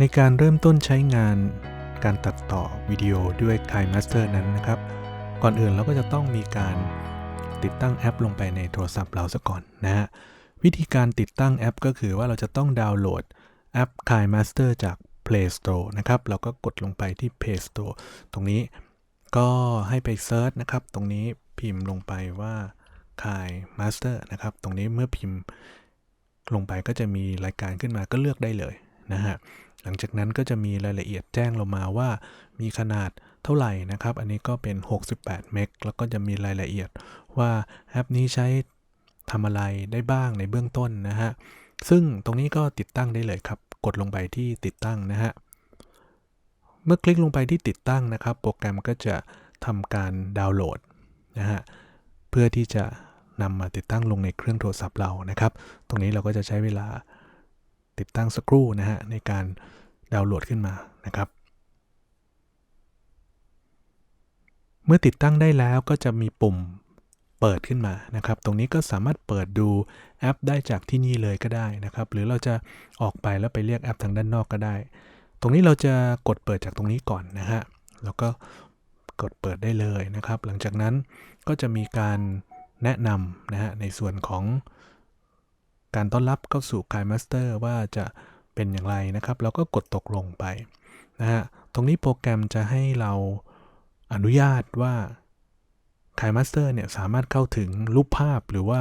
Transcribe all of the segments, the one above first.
ในการเริ่มต้นใช้งานการตัดต่อวิดีโอด้วย KiMaster นั้นนะครับ ก่อนอื่นเราก็จะต้องมีการติดตั้งแอปลงไปในโทรศัพท์เราซะก่อนนะฮะวิธีการติดตั้งแอปก็คือว่าเราจะต้องดาวน์โหลดแอป KiMaster จาก Play Store นะครับ เราก็กดลงไปที่ Play Store ตรงนี้ก็ให้ไปเซิร์ชนะครับ ตรงนี้พิมพ์ลงไปว่า KiMaster นะครับ ตรงนี้เมื่อพิมพ์ลงไปก็จะมีรายการขึ้นมาก็เลือกได้เลย นะฮะหลังจากนั้นก็จะมีรายละเอียดแจ้งลงมาว่า มีขนาดเท่าไหร่นะครับ อันนี้ก็เป็น 68 เมกแล้วก็จะมีรายละเอียดว่าแอปนี้ใช้ทำอะไรได้บ้างในเบื้องต้นนะฮะซึ่งตรงนี้ก็ติดตั้งได้เลยครับ กดลงไปที่ติดตั้งนะฮะเมื่อคลิกลงไปที่ติดตั้งนะครับ โปรแกรมก็จะทำการดาวน์โหลดนะฮะเพื่อที่จะนำมาติดตั้งลงในเครื่องโทรศัพท์เรานะครับ ตรงนี้เราก็จะใช้เวลา ติดตั้งสักครู่นะฮะในการดาวน์โหลดขึ้นมานะครับ เมื่อติดตั้งได้แล้วก็จะมีปุ่มเปิดขึ้นมานะครับ ตรงนี้ก็สามารถเปิดดูแอปได้จากที่นี่เลยก็ได้นะครับ หรือเราจะออกไปแล้วไปเรียกแอปทางด้านนอกก็ได้ ตรงนี้เราจะกดเปิดจากตรงนี้ก่อนนะฮะ แล้วก็กดเปิดได้เลยนะครับ หลังจากนั้นก็จะมีการแนะนำนะฮะในส่วนของ การต้อนรับเข้าสู่ KiMaster ว่าจะเป็นอย่างไรนะครับเราก็กดตกลงไปนะฮะตรงนี้โปรแกรมจะให้เราอนุญาตว่า KiMaster เนี่ยสามารถเข้าถึงรูปภาพหรือว่า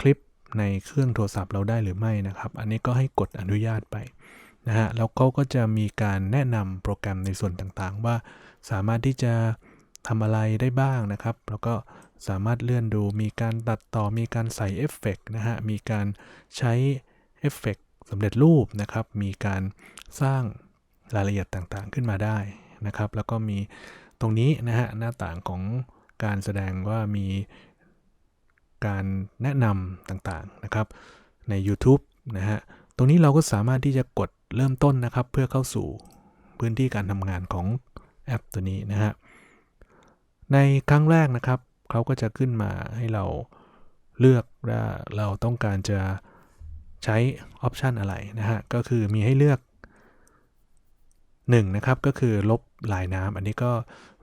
คลิปในเครื่องโทรศัพท์เราได้หรือไม่นะครับ อันนี้ก็ให้กดอนุญาตไปนะฮะแล้วเขาก็จะมีการแนะนำโปรแกรมในส่วนต่างๆ ว่าสามารถที่จะ ทำอะไรได้บ้างนะครับ แล้วก็สามารถเลื่อนดูมีการตัดต่อมีการใส่เอฟเฟกนะฮะ มีการใช้เอฟเฟกสำเร็จรูปนะครับ มีการสร้างรายละเอียดต่างๆขึ้นมาได้นะครับ แล้วก็มีตรงนี้นะฮะหน้าต่างของการแสดงว่ามีการแนะนำต่างๆนะครับใน YouTube นะฮะ ตรงนี้เราก็สามารถที่จะกดเริ่มต้นนะครับ เพื่อเข้าสู่พื้นที่การทำงานของแอปตัวนี้นะฮะ ในครั้งแรกนะครับ เขาก็จะขึ้นมาให้เราเลือกว่าเราต้องการจะใช้ออปชันอะไรนะฮะ ก็คือมีให้เลือก1นะครับ ก็คือลบลายน้ำอันนี้ก็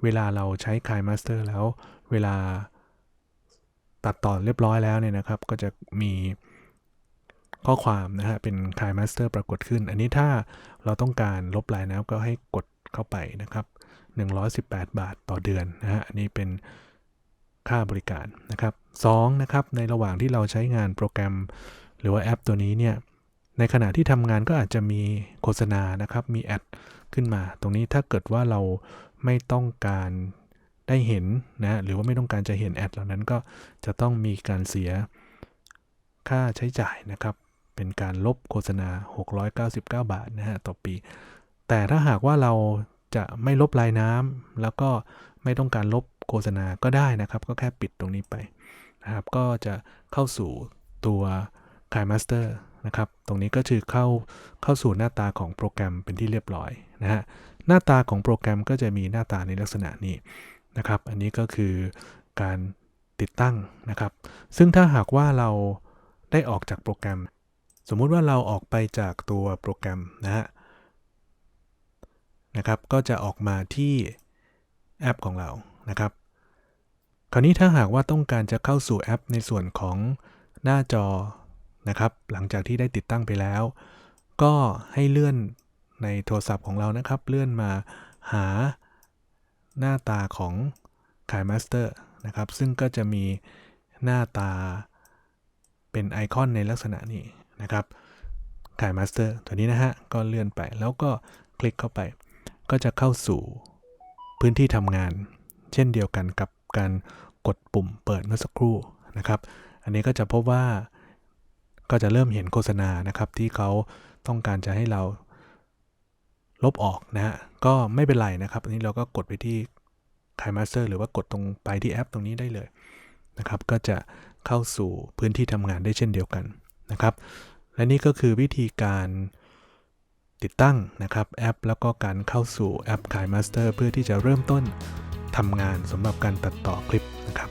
เวลาเราใช้ KiMaster แล้วเวลาตัดต่อเรียบร้อยแล้วเนี่ยนะครับ ก็จะมีข้อความนะฮะ เป็น KiMaster ปรากฏขึ้น อันนี้ถ้าเราต้องการลบลายน้ำก็ให้กดเข้าไปนะครับ 118 บาทต่อเดือนนะฮะอันนี้เป็นค่าบริการนะครับ2นะครับในระหว่างที่เราใช้งานโปรแกรม หรือว่าแอปตัวนี้เนี่ยในขณะที่ทำงานก็อาจจะมีโฆษณานะครับมีแอดขึ้นมา ตรงนี้ถ้าเกิดว่าเราไม่ต้องการได้เห็นนะหรือว่าไม่ต้องการจะเห็นแอดเหล่านั้นก็จะต้องมีการเสียค่าใช้จ่ายนะครับ เป็นการลบโฆษณา 699 บาทนะฮะต่อปี แต่ถ้าหากว่าเรา จะไม่ลบลายน้ำแล้วก็ไม่ต้องการลบโฆษณาก็ได้นะครับ ก็แค่ปิดตรงนี้ไปนะครับ ก็จะเข้าสู่ตัว KiMaster นะครับ ตรงนี้ก็คือเข้าเข้าสู่หน้าตาของโปรแกรมเป็นที่เรียบร้อยนะฮะหน้าตาของโปรแกรมก็จะมีหน้าตาในลักษณะนี้นะครับ อันนี้ก็คือการติดตั้งนะครับ ซึ่งถ้าหากว่าเราได้ออกจากโปรแกรม สมมุติว่าเราออกไปจากตัวโปรแกรมนะฮะ นะครับ ก็จะออกมาที่แอปของเรานะครับ คราวนี้ถ้าหากว่าต้องการจะเข้าสู่แอปในส่วนของหน้าจอนะครับ หลังจากที่ได้ติดตั้งไปแล้ว ก็ให้เลื่อนในโทรศัพท์ของเรานะครับ เลื่อนมาหาหน้าตาของ KiMaster นะครับ ซึ่งก็จะมีหน้าตาเป็นไอคอนในลักษณะนี้นะครับ KiMaster ตัวนี้นะฮะ ก็เลื่อนไปแล้วก็คลิกเข้าไป ก็จะเข้าสู่พื้นที่ทำงาน เช่นเดียวกันกับการกดปุ่มเปิดเมื่อสักครู่นะครับ อันนี้ก็จะพบว่าก็จะเริ่มเห็นโฆษณานะครับ ที่เขาต้องการจะให้เราลบออกนะฮะก็ไม่เป็นไรนะครับอันนี้เราก็กดไปที่ KiMaster หรือว่ากดตรงไปที่แอปตรงนี้ได้เลยนะครับ ก็จะเข้าสู่พื้นที่ทำงานได้เช่นเดียวกันนะครับ และนี่ก็คือวิธีการ ติดตั้งนะครับแอป แล้วก็การเข้าสู่แอปขายมาสเตอร์เพื่อที่จะเริ่มต้นทำงานสำหรับการตัดต่อคลิปนะครับ